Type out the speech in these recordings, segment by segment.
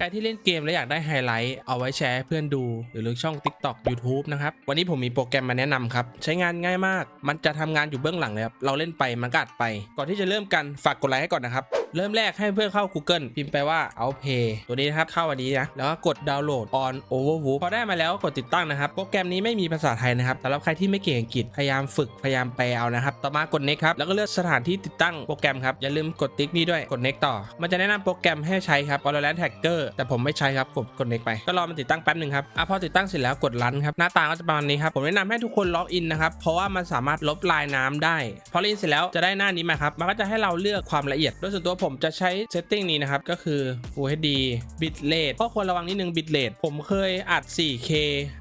ใครที่เล่นเกมแล้วอยากได้ไฮไลท์เอาไว้แชร์ให้เพื่อนดู หรือช่อง TikTok YouTube นะครับ วันนี้ผมมีโปรแกรมมาแนะนำครับ ใช้งานง่ายมาก มันจะทำงานอยู่เบื้องหลังเลยครับ เราเล่นไปมันก็อัดไป ก่อนที่จะเริ่มกันฝากกดไลค์ให้ก่อนนะครับเริ่มแรกให้เพื่อนเข้า Google พิมพ์ไปว่า Outpay ตัวนี้นะครับเข้าอันนี้นะแล้วก็กดดาวน์โหลด on Overview พอได้มาแล้วกดติดตั้งนะครับ โปรแกรมนี้ไม่มีภาษาไทยนะครับสำหรับใครที่ไม่เก่งอังกฤษพยายามฝึกพยายามแปลเอานะครับต่อมากด next ครับแล้วก็เลือกสถานที่ติดตั้งโปรแกรมครับอย่าลืมกดติ๊กนี้ด้วยกด next ต่อ มันจะแนะนำโปรแกรมให้ใช้ครับ Valorant Hacker แต่ผมไม่ใช้ครับกดกด next ไปก็รอมันติดตั้งแป๊บหนึ่งครับอะพอติดตั้งเสร็จแล้วกดรันครับหน้าตาก็จะประมาณนี้ครับผมแนะนำให้ทุกคนล็อกอินนะครับเพราะว่ามันสามารถลบลายน้ำได้ พอล็อกอินเสร็จแล้วจะได้หน้านี้มาครับมันก็จะให้เราเลือกความละเอียดโดยส่วนตัวผมจะใช้เซตติ้งนี้นะครับ ก็คือ Full HD bit rate ข้อควรระวังนิดนึง bit rate ผมเคยอัด 4K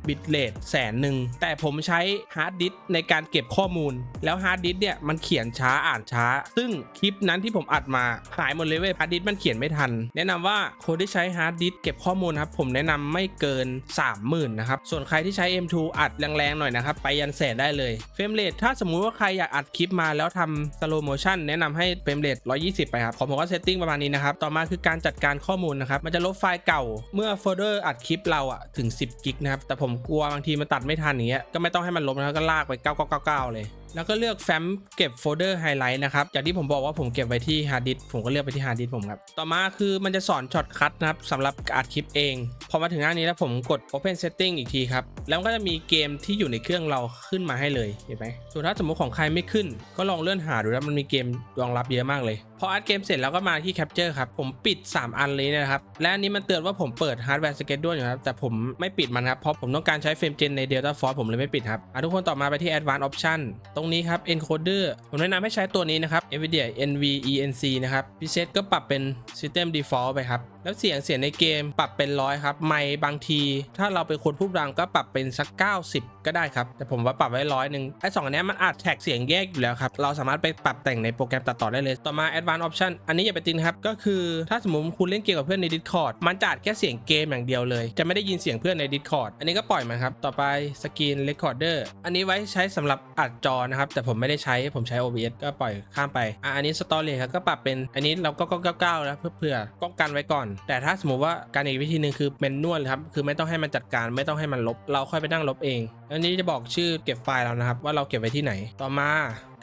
bit rate แสนหนึ่ง แต่ผมใช้ฮาร์ดดิสในการเก็บข้อมูล แล้วฮาร์ดดิสเนี่ย มันเขียนช้าอ่านช้า ซึ่งคลิปนั้นที่ผมอัดมา หายหมดเลยเว้ยฮาร์ดดิสมันเขียนไม่ทัน แนะนำว่าคนที่ใช้ฮาร์ดดิสเก็บข้อมูลครับ ผมแนะนำไม่เกิน 30,000นะครับ ส่วนใครที่ใช้ M2 อัดแรงๆหน่อยนะครับ ไปยันแสนได้เลย เฟรมเรทถ้าสมมุติว่าใครอยากอัดคลิปมาแล้วทำ slow motion แนะนำให้เฟรมเรท120 ไปครับของผมก็เซตติ้งประมาณนี้นะครับ ต่อมาคือการจัดการข้อมูลนะครับ มันจะลบไฟล์เก่าเมื่อโฟลเดอร์อัดคลิปเราอะถึง 10 กิกนะครับ แต่ผมกลัวบางทีมันตัดไม่ทันอย่างเงี้ย ก็ไม่ต้องให้มันลบนะครับก็ลากไป 9999เลยแล้วก็เลือกแฟ้มเก็บโฟลเดอร์ไฮไลท์นะครับจากที่ผมบอกว่าผมเก็บไว้ที่ฮาร์ดดิสผมก็เลือกไปที่ฮาร์ดดิสผมครับ ต่อมาคือมันจะสอนช็อตคัทนะครับสำหรับอัดคลิปเอง พอมาถึงหน้านี้แล้วผมกด Open Setting อีกทีครับ แล้วก็จะมีเกมที่อยู่ในเครื่องเราขึ้นมาให้เลยเห็นไหมส่วนถ้าสมมติของใครไม่ขึ้น ก็ลองเลื่อนหาดูนะมันมีเกมรองรับเยอะมากเลย พออัดเกมเสร็จแล้วก็มาที่ Capture ครับผมปิด 3 อันเลยนะครับและอันนี้มันเตือนว่าผมเปิด Hardware Schedule อยู่ครับแต่ผมไม่ปิดมันครับเพราะผมต้องการใช้เฟรมเจนใน Delta Force ผมเลยไม่ปิดครับอะทุกคนต่อมาไปที่ Advanced Option ตรงนี้ครับ Encoder ผมแนะนำให้ใช้ตัวนี้นะครับ NVIDIA NVENC นะครับพิเศษก็ปรับเป็น System Default ไปครับ แล้วเสียงเสียงในเกมปรับเป็นร้อยครับ ไมค์บางที ถ้าเราเป็นคนพูดดังก็ปรับเป็นสัก 90 ก็ได้ครับ แต่ผมว่าปรับไว้ร้อยหนึ่งไอ้สองอันนี้มันอัดแท็กเสียงแยกอยู่แล้วครับ เราสามารถไปปรับแต่งในโปรแกรมตัดต่อได้เลย ต่อมา Advanced Option อันนี้อย่าไปติดนครับ ก็คือถ้าสมมติคุณเล่นเกมกับเพื่อนใน Discord มันจะอัดแค่เสียงเกมอย่างเดียวเลย จะไม่ได้ยินเสียงเพื่อนใน Discord อันนี้ก็ปล่อยมันครับ ต่อไป Screen Recorder อันนี้ไว้ใช้สำหรับอัดจอนะครับ แต่ผมไม่ได้ใช้ผมใช้ OBS ก็ปล่อยข้ามไปอะอันนี้ Storage ครับก็ปรับเป็นอันนี้เราก็99แล้วเพื่อเพื่อป้องกันไว้ก่อน แต่ถ้าสมมติว่าการอีกวิธีหนึ่งคือเมนนวลครับคือไม่ต้องให้มันจัดการไม่ต้องให้มันลบ เราค่อยไปนั่งลบเอง อันนี้จะบอกชื่อเก็บไฟล์เรานะครับ ว่าเราเก็บไว้ที่ไหนต่อมา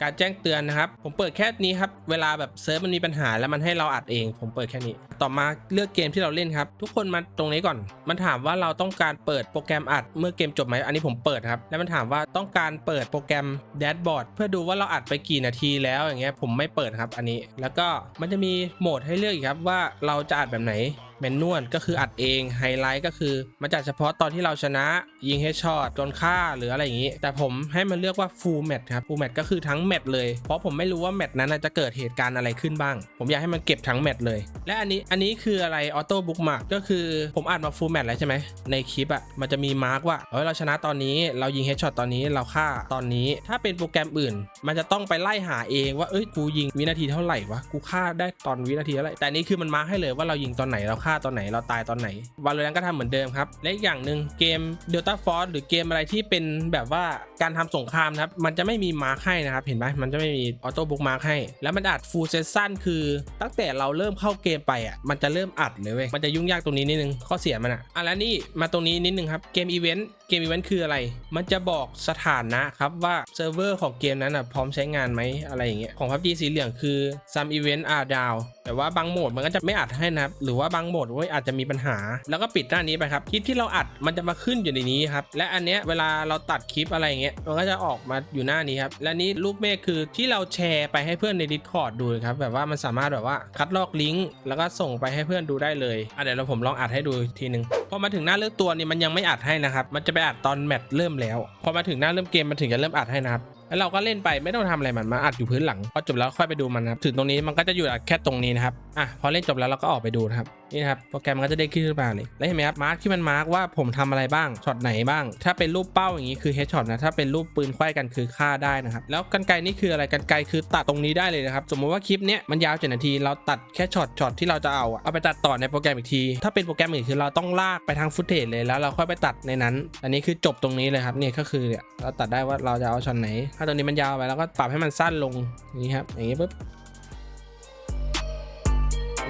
การแจ้งเตือนนะครับ ผมเปิดแค่นี้ครับ เวลาแบบเซิร์ฟมันมีปัญหาแล้วมันให้เราอัดเอง ผมเปิดแค่นี้ ต่อมาเลือกเกมที่เราเล่นครับ ทุกคนมาตรงนี้ก่อน มันถามว่าเราต้องการเปิดโปรแกรมอัดเมื่อเกมจบไหมอันนี้ผมเปิดครับ แล้วมันถามว่าต้องการเปิดโปรแกรมแดชบอร์ดเพื่อดูว่าเราอัดไปกี่นาทีแล้วอย่างเงี้ยผมไม่เปิดครับอันนี้ แล้วก็มันจะมีโหมดให้เลือกอีกครับว่าเราจะอัดแบบไหน แมนนวลก็คืออัดเองไฮไลท์ก็คือมันจัดเฉพาะตอนที่เราชนะยิงเฮดช็อตโดนฆ่าหรืออะไรอย่างนี้ แต่ผมให้มันเลือกว่าฟูลแมทครับฟูลแมทก็คือทั้งแมทเลยเพราะผมไม่รู้ว่าแมทนั้นจะเกิดเหตุการณ์อะไรขึ้นบ้าง ผมอยากให้มันเก็บทั้งแมทเลย และอันนี้อันนี้คืออะไรออโต้บุ๊กมาร์กก็คือผมอัดมาฟูลแมทแล้วใช่ไหมในคลิปอะมันจะมีมาร์กว่าเฮ้ยเราชนะตอนนี้เรายิงเฮดช็อตตอนนี้เราฆ่าตอนนี้ ถ้าเป็นโปรแกรมอื่น มันจะต้องไปไล่หาเองว่าเอ้ยกูยิงวินาทีเท่าไหร่วะกูฆ่าได้ตอนวินาทีเท่าไหร่แต่นนี้คือมันมาร์กให้เลยว่าเรายิงตอนไหนเราฆ่าตอนไหนเราตายตอนไหนวาโลแรนก็ทำเหมือนเดิมครับ และอีกอย่างหนึ่งเกม Delta Force หรือเกมอะไรที่เป็นแบบว่าการทำสงครามนะครับ มันจะไม่มีมาร์คให้นะครับ เห็นไหมมันจะไม่มีออโต้บุ๊กมาร์คให้ แล้วมันอัดฟูลเซสชั่นคือตั้งแต่เราเริ่มเข้าเกมไปอะมันจะเริ่มอัดเลยเว้ยมันจะยุ่งยากตรงนี้นิดนึงข้อเสียมันอะอะแล้วนี่มาตรงนี้นิดนึงครับเกมอีเวนต์เกมอีเวนต์คืออะไร มันจะบอกสถานะครับว่าเซิร์ฟเวอร์ของเกมนั้นอะพร้อมใช้งานไหมอะไรอย่างเงี้ยของ PUBG สีเหลืองคือ some event are down แต่ว่าบางโหมดมันก็จะไม่อัดให้นะครับหรือว่าบางโหมดว่าอาจจะมีปัญหา แล้วก็ปิดหน้านี้ไปครับคลิปที่เราอัดมันจะมาขึ้นอยู่ในนี้ครับและอันเนี้ยเวลาเราตัดคลิปอะไรอย่างเงี้ยมันก็จะออกมาอยู่หน้านี้ครับและนี้รูปเมฆคือที่เราแชร์ไปให้เพื่อนใน Discord ดูครับแบบว่ามันสามารถแบบว่าคัดลอกลิงก์แล้วก็ส่งไปให้เพื่อนดูได้เลยอะเดี๋ยวเราผมลองอัดให้ดูทีหนึ่งพอมาถึงหน้าเลือกตัวนี่มันยังไม่อัดให้นะครับมันจะไปอัดตอนแมตช์เริ่มแล้วพอมาถึงหน้าเริ่มเกมมันถึงจะเริ่มอัดให้นะครับแล้วเราก็เล่นไปไม่ต้องทำอะไรมันมาอัดอยู่พื้นหลังพอจบแล้วค่อยไปดูมันนะครับถึงตรงนี้มันก็จะอยู่แค่ตรงนี้นะครับอะพอเล่นจบแล้วเราก็ออกไปดูนะครับนี่นะครับโปรแกรมมันก็จะได้ขึ้นมาเลยแล้วเห็นไหมครับมาร์คที่มันมาร์คว่าผมทำอะไรบ้างช็อตไหนบ้าง ถ้าเป็นรูปเป้าอย่างนี้คือเฮดช็อตนะถ้าเป็นรูปปืนไขว้กันคือฆ่าได้นะครับแล้วกันไกนี่คืออะไรกันไกคือตัดตรงนี้ได้เลยนะครับสมมติว่าคลิปเนี้ยมันยาวเจ็ดนาที เราตัดแค่ช็อตช็อตที่เราจะเอาอะเอาไปตัดต่อในโปรแกรมอีกที ถ้าเป็นโปรแกรมอื่นคือเราต้องลากไปทางฟุตเทจเลยแล้วเราค่อยไปตัดในนั้น อันนี้คือจบตรงนี้เลยครับเนี่ยก็คือเนี่ยเราตัดได้ว่าเราจะเอาช็อตไหน ถ้าตรงนี้มันยาวไปแล้วก็ปรับให้มันสั้นลงอย่างนี้ครับอย่างนี้ปุ๊บ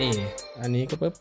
นี่อันนี้ก็ปุ๊บ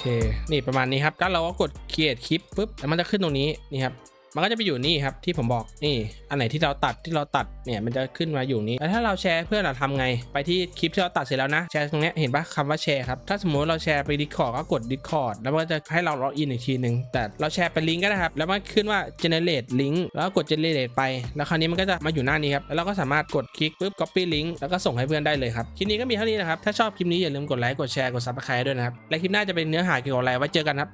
เค นี่ประมาณนี้ครับก็เราก็กด create คลิปปุ๊บแล้วมันจะขึ้นตรงนี้นี่ครับ มันก็จะไปอยู่นี่ครับที่ผมบอกนี่ อันไหนที่เราตัดที่เราตัดเนี่ยมันจะขึ้นมาอยู่นี้แล้วถ้าเราแชร์เพื่อนเราทำไง ไปที่คลิปที่เราตัดเสร็จแล้วนะแชร์ตรงนี้เห็นปะคำว่าแชร์ครับถ้าสมมติเราแชร์ไป Discord ก็กด Discord แล้วมันก็จะให้เราล็อกอินอีกทีหนึ่งแต่เราแชร์เป็นลิงก์ก็ได้ครับแล้วมันขึ้นว่า generate link แล้วก็กด generate ไป แล้วคราวนี้มันก็จะมาอยู่หน้านี้ครับแล้วเราก็สามารถกดคลิกปุ๊บ copy link แล้วก็ส่งให้เพื่อนได้เลยครับคลิปนี้ก็มีเท่านี้นะครับถ้าชอบคลิปนี้อย่าลืมกดไลค์กดแชร์กด subscribe ด้วยนะครับและคลิปหน้าจะเป็นเนื้อหาเกี่ยวกับอะไรไว้เจอกันครับ